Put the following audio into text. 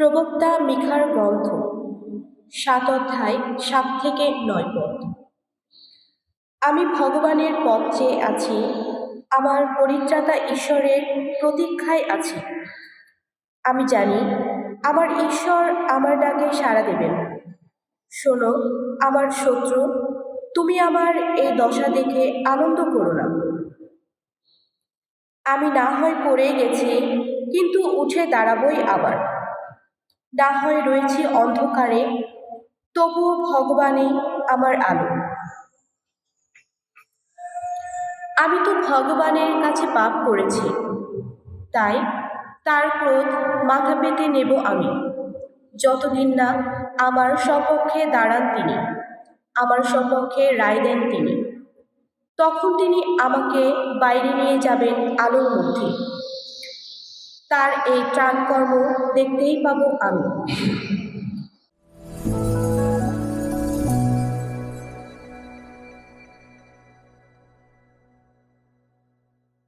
প্রবক্তা মিখার গ্রন্থ, সাত অধ্যায়, সাত থেকে নয় পদ। আমি ভগবানের পথ চেয়ে আছি, আমার পরিত্রাতা ঈশ্বরের প্রতীক্ষায় আছি। আমি জানি, আমার ঈশ্বর আমার ডাকে সাড়া দেবেন। শোনো, আমার শত্রু, তুমি আমার এই দশা দেখে আনন্দ করো না। আমি না হয় পড়ে গেছি, কিন্তু উঠে দাঁড়াবই আবার। না হয় রয়েছি অন্ধকারে, তবুও ভগবানই আমার আলো। আমি তো ভগবানের কাছে পাপ করেছি, তাই তার ক্রোধ মাথা পেতে নেব আমি। যতদিন না আমার সপক্ষে দাঁড়ান তিনি, আমার সপক্ষে রায় দেন তিনি, তখন তিনি আমাকে বাইরে নিয়ে যাবেন আলোর মধ্যে। তার এই ত্রাণকর্ম দেখতেই পাবো আমি।